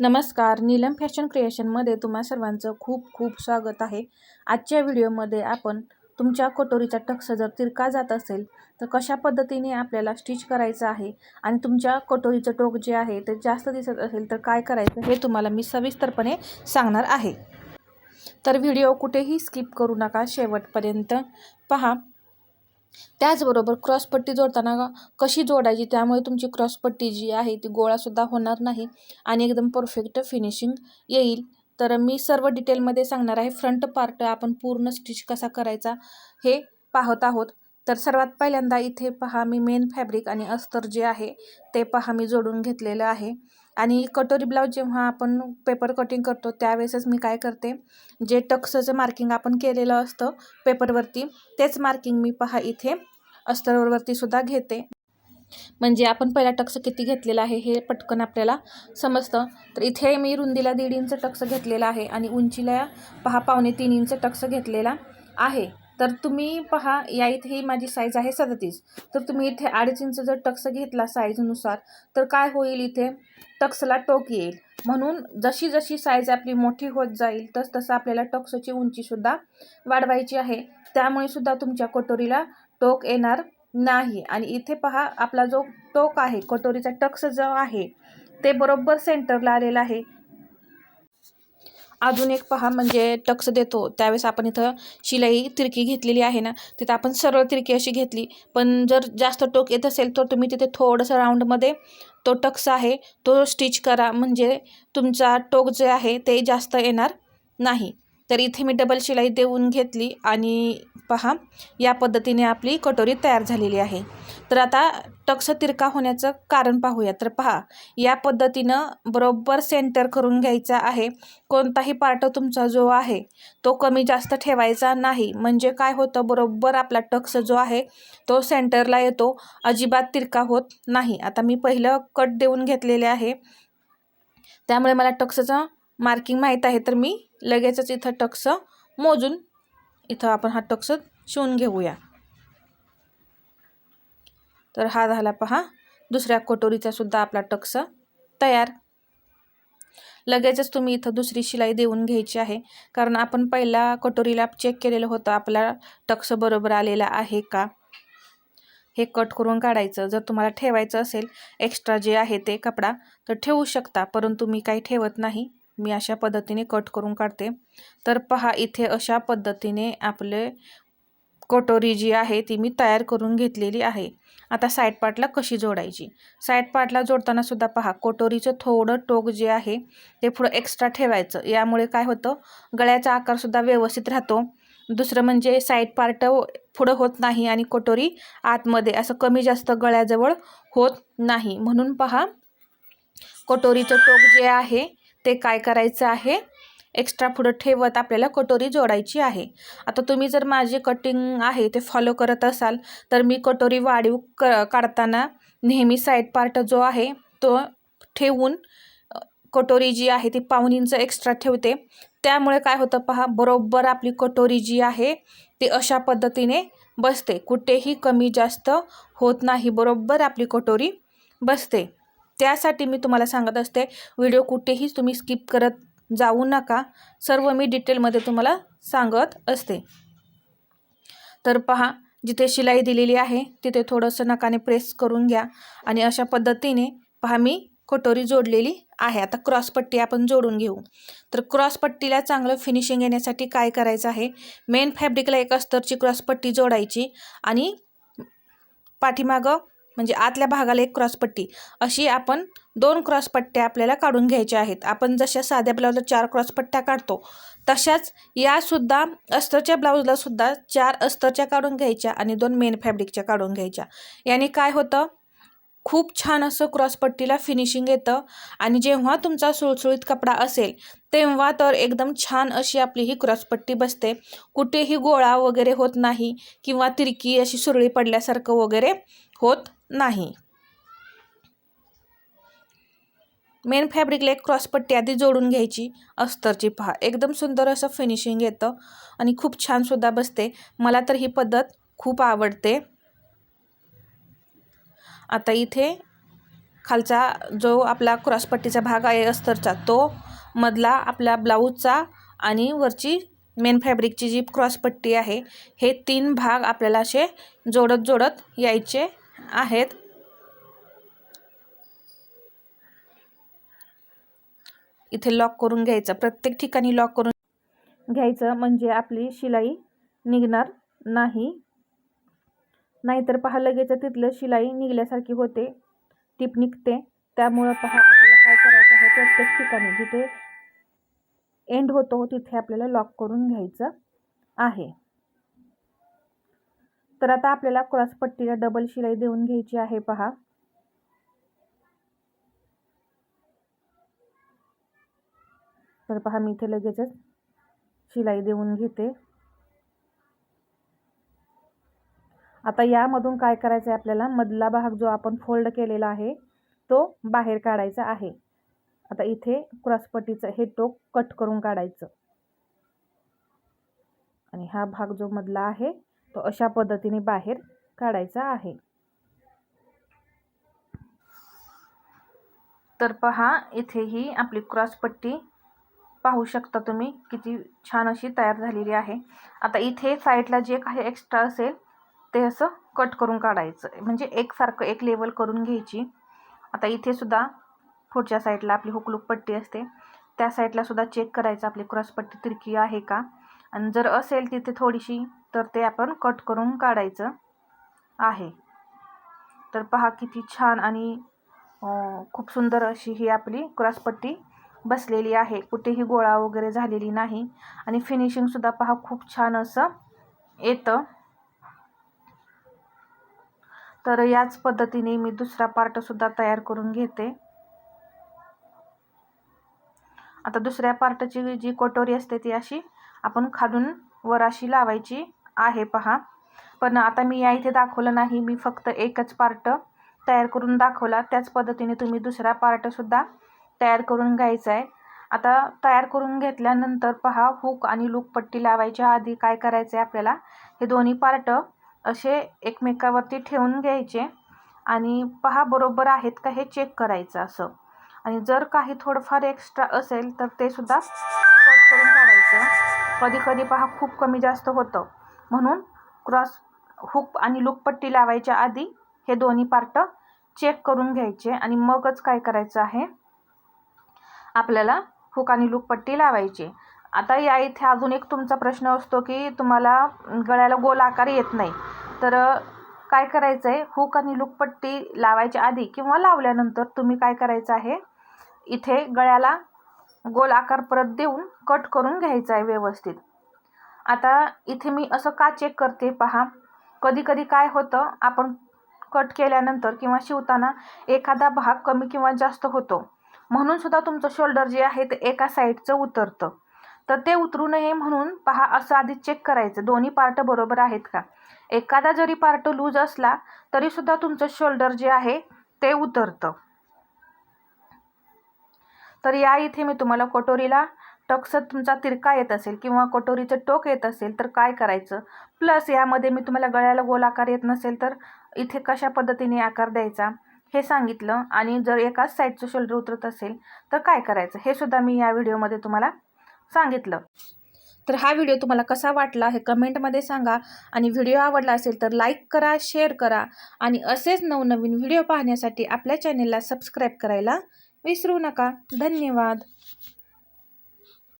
नमस्कार. नीलम फॅशन क्रिएशनमध्ये तुम्हा सर्वांचं खूप खूप स्वागत आहे. आजच्या व्हिडिओमध्ये आपण तुमच्या कटोरीचा टक्स जर तिरका जात असेल तर कशा पद्धतीने आपल्याला स्टिच करायचं आहे आणि तुमच्या कटोरीचं टोक जे आहे ते जास्त दिसत असेल तर काय करायचं हे तुम्हाला मी सविस्तरपणे सांगणार आहे. तर व्हिडिओ कुठेही स्किप करू नका. शेवटपर्यंत पहा. त्याचबरोबर क्रॉसपट्टी जोडताना कशी जोडायची त्यामुळे तुमची क्रॉसपट्टी जी आहे ती गोळासुद्धा होणार नाही आणि एकदम परफेक्ट फिनिशिंग येईल. तर मी सर्व डिटेलमध्ये सांगणार आहे फ्रंट पार्ट आपण पूर्ण स्टिच कसा करायचा हे पाहत आहोत. तर सर्वात पहिल्यांदा इथे पहा मी मेन फॅब्रिक आणि अस्तर जे आहे ते पहा मी जोडून घेतलेलं आहे. आणि कटोरी ब्लाऊज जेव्हा आपण पेपर कटिंग करतो त्यावेळेसच मी काय करते जे टक्सचं मार्किंग आपण केलेलं असतं पेपरवरती तेच मार्किंग मी पहा इथे अस्तरवरती सुद्धा घेते. म्हणजे आपण पहिला टक्स किती घेतलेला आहे हे पटकन आपल्याला समजतं. तर इथे मी रुंदीला दीड इंच टक्स घेतलेला आहे आणि उंचीला पहा पावणे तीन इंच टक्स घेतलेला आहे. तर तुम्ही पहा या इथे ही माझी साईज आहे सदतीस. तर तुम्ही इथे अडीच इंच जर टक्स घेतला साईजनुसार तर काय होईल इथे? टक्सला टोक येईल. म्हणून जशी जशी साईज आपली मोठी होत जाईल तस तसं आपल्याला टक्सची उंचीसुद्धा वाढवायची आहे. त्यामुळे सुद्धा तुमच्या कटोरीला टोक येणार नाही. आणि इथे पहा आपला जो टोक आहे कटोरीचा टक्स जो आहे ते बरोबर सेंटरला आलेला आहे. अजून एक पहा म्हणजे टक्स देतो. त्यावेळेस आपण इथं शिलाई तिरकी घेतलेली आहे ना तिथं आपण सरळ तिरकी अशी घेतली. पण जर जास्त टोक येत असेल तर तुम्ही तिथे थोडंसं राऊंडमध्ये तो टक्स आहे तो स्टिच करा. म्हणजे तुमचा टोक जे आहे ते जास्त येणार नाही. तर इथे मी डबल शिलाई देऊन घेतली. आणि पहा या पद्धतीने आपली कटोरी तयार झालेली आहे. तर आता टक्स तिरका होण्याचं कारण पाहूया. तर पहा या पद्धतीनं बरोबर सेंटर करून घ्यायचा आहे. कोणताही पार्ट तुमचा जो आहे तो कमी जास्त ठेवायचा नाही. म्हणजे काय होतं बरोबर आपला टक्स जो आहे तो सेंटरला येतो. अजिबात तिरका होत नाही. आता मी पहिलं कट देऊन घेतलेले आहे. त्यामुळे मला टक्सचं मार्किंग माहीत आहे. तर मी लगेचच इथं टक्स मोजून इथं आपण हा टक्स शिवून घेऊया. तर हा झाला पहा. दुसऱ्या कटोरीचा सुद्धा आपला टक्स तयार. लगेचच तुम्ही इथं दुसरी शिलाई देऊन घ्यायची आहे. कारण आपण पहिला कटोरीला चेक केलेलं होतं. आपला टक्स बरोबर आलेला आहे का? हे कट करून काढायचं. जर तुम्हाला ठेवायचं असेल एक्स्ट्रा जे आहे ते कपडा तर ठेवू शकता. परंतु मी काही ठेवत नाही. मी अशा पद्धतीने कट करून काढते. तर पहा इथे अशा पद्धतीने आपले कटोरी जी आहे ती मी तयार करून घेतलेली आहे. आता साईड पार्टला कशी जोडायची? साईड पार्टला जोडताना सुद्धा पहा कोटोरीचं थोडं टोक जे आहे ते पुढं एक्स्ट्रा ठेवायचं. यामुळे काय होतं? गळ्याचा आकारसुद्धा व्यवस्थित राहतो. दुसरं म्हणजे साईड पार्ट पुढं होत नाही आणि कटोरी आतमध्ये असं कमी जास्त गळ्याजवळ होत नाही. म्हणून पहा कटोरीचं टोक जे आहे ते काय करायचं आहे? एक्स्ट्रा पुढं ठेवत आपल्याला कटोरी जोडायची आहे. आता तुम्ही जर माझे कटिंग आहे ते फॉलो करत असाल तर मी कटोरी वाढीव क काढताना नेहमी साईड पार्ट जो आहे तो ठेवून कटोरी जी आहे ती पाऊन इंच एक्स्ट्रा ठेवते. त्यामुळे काय होतं पहा बरोबर आपली कटोरी जी आहे ती अशा पद्धतीने बसते. कुठेही कमी जास्त होत नाही बरोबर आपली कटोरी बसते. त्यासाठी मी तुम्हाला सांगत असते व्हिडिओ कुठेही तुम्ही स्किप करत जाऊ नका. सर्व मी डिटेलमध्ये तुम्हाला सांगत असते. तर पहा जिथे शिलाई दिलेली आहे तिथे थोडंसं नकाने प्रेस करून घ्या आणि अशा पद्धतीने पहा मी कटोरी जोडलेली आहे. आता क्रॉसपट्टी आपण जोडून घेऊ. तर क्रॉसपट्टीला चांगलं फिनिशिंग येण्यासाठी काय करायचं आहे? मेन फॅब्रिकला एक अस्तरची क्रॉसपट्टी जोडायची आणि पाठीमागं म्हणजे आतल्या भागाला एक क्रॉसपट्टी अशी आपण दोन क्रॉसपट्ट्या आपल्याला काढून घ्यायच्या आहेत. आपण जशा साध्या ब्लाऊजला चार क्रॉसपट्ट्या काढतो तशाच यासुद्धा अस्तरच्या ब्लाऊजला सुद्धा चार अस्तरच्या काढून घ्यायच्या आणि दोन मेन फॅब्रिकच्या काढून घ्यायच्या. याने काय होतं? खूप छान असं क्रॉसपट्टीला फिनिशिंग येतं आणि जेव्हा तुमचा सुळसुळीत कपडा असेल तेव्हा तर एकदम छान अशी आपली ही क्रॉसपट्टी बसते. कुठेही गोळा वगैरे होत नाही किंवा तिरकी अशी सुरळी पडल्यासारखं वगैरे होत नाही. मेन फॅब्रिकला एक क्रॉसपट्टी आधी जोडून घ्यायची अस्तरची पहा. एकदम सुंदर असं फिनिशिंग येतं आणि खूप छानसुद्धा बसते. मला तर ही पद्धत खूप आवडते. आता इथे खालचा जो आपला क्रॉसपट्टीचा भाग आहे अस्तरचा तो मधला आपला ब्लाऊजचा आणि वरची मेन फॅब्रिकची जी क्रॉसपट्टी आहे हे तीन भाग आपल्याला असे जोडत जोडत यायचे आहेत. इथे लॉक करून घ्यायचं. प्रत्येक ठिकाणी लॉक करून घ्यायचं म्हणजे आपली शिलाई निघणार नाही. नाहीतर पहा लगेच तिथलं शिलाई निघल्यासारखी होते. टीप निघते. त्यामुळं पहा आपल्याला काय करायचं आहे? प्रत्येक ठिकाणी जिथे एंड होतो तिथे आपल्याला लॉक करून घ्यायचं आहे. तर आता आपल्याला क्रॉसपट्टीला डबल शिलाई देऊन घ्यायची आहे पहा. तर पहा मी इथे लगेचच शिलाई देऊन घेते. आता यामधून काय करायचं आहे आपल्याला? मधला भाग जो आपण फोल्ड केलेला आहे तो बाहेर काढायचा आहे. आता इथे क्रॉसपट्टीचं हे टोक कट करून काढायचं. आणि हा भाग जो मधला आहे तो अशा पद्धतीने बाहेर काढायचा आहे. तर पहा इथे ही आपली क्रॉसपट्टी पाहू शकता तुम्ही किती छान अशी तयार झालेली आहे. आता इथे साईडला जे काही एक्स्ट्रा असेल ते असं कट करून काढायचं. म्हणजे एकसारखं एक लेवल करून घ्यायची. आता इथे सुद्धा पुढच्या साईडला आपली हुकलूक पट्टी असते. त्या साईडला सुद्धा चेक करायचं आपली क्रॉसपट्टी तिरकी आहे का? आणि जर असेल तिथे थोडीशी तर ते आपण कट करून काढायचं आहे. तर पहा किती छान आणि खूप सुंदर अशी ही आपली क्रॉसपट्टी बसलेली आहे. कुठेही गोळा वगैरे झालेली नाही. आणि फिनिशिंगसुद्धा पहा खूप छान असं येतं. तर याच पद्धतीने मी दुसरा पार्टसुद्धा तयार करून घेते. आता दुसऱ्या पार्टची जी कटोरी असते ती अशी आपण खालून वर अशी लावायची आहे पहा. पण आता मी या इथे दाखवलं नाही मी फक्त एकच पार्ट तयार करून दाखवला. त्याच पद्धतीने तुम्ही दुसरा पार्टसुद्धा तयार करून घ्यायचा आहे आता तयार करून घेतल्यानंतर पहा हुक आणि लूक पट्टी लावायच्या आधी काय करायचं आहे आपल्याला? हे दोन्ही पार्ट असे एकमेकावरती ठेवून घ्यायचे आणि पहा बरोबर आहेत का हे चेक करायचं असं. आणि जर काही थोडंफार एक्स्ट्रा असेल तर ते सुद्धा कट करून काढायचं. कधी कधी पहा खूप कमी जास्त होतं. म्हणून क्रॉस हुक आणि लूकपट्टी लावायच्या आधी हे दोन्ही पार्ट चेक करून घ्यायचे आणि मगच काय करायचं आहे? आपल्याला हुक आणि लुकपट्टी लावायची. आता या इथे अजून एक तुमचा प्रश्न असतो की तुम्हाला गळ्याला गोल आकार येत नाही. तर काय करायचं आहे हुक आणि लुकपट्टी लावायच्या आधी किंवा लावल्यानंतर तुम्ही काय करायचं आहे? इथे गळ्याला गोल आकार परत देऊन कट करून घ्यायचा आहे व्यवस्थित. आता इथे मी असं का चेक करते पहा. कधी कधी काय होतं? आपण कट केल्यानंतर किंवा शिवताना एखादा भाग कमी किंवा जास्त होतो. म्हणून सुद्धा तुमचं शोल्डर जे आहे ते एका साईडचं उतरतं. तर ते उतरू नये म्हणून पहा असं आधी चेक करायचं. दोन्ही पार्ट बरोबर आहेत का? एखादा जरी पार्ट लूज असला तरीसुद्धा तुमचं शोल्डर जे आहे ते उतरतं. तर या इथे मी तुम्हाला कटोरीला टक्स तुमचा तिरका येत असेल किंवा कटोरीचं टोक येत असेल तर काय करायचं? प्लस यामध्ये मी तुम्हाला गळ्याला गोल आकार येत नसेल तर इथे कशा पद्धतीने आकार द्यायचा? हे सांगितलं आणि जर एकाच साईडचं शोल्डर उतरत असेल तर काय करायचं? हे सुद्धा मी या व्हिडिओमध्ये तुम्हाला सांगितलं. तर हा व्हिडिओ तुम्हाला कसा वाटला हे कमेंटमध्ये सांगा. आणि व्हिडिओ आवडला असेल तर लाईक करा शेअर करा. आणि असेच नवनवीन व्हिडिओ पाहण्यासाठी आपल्या चॅनेलला सबस्क्राईब करायला विसरू नका. धन्यवाद.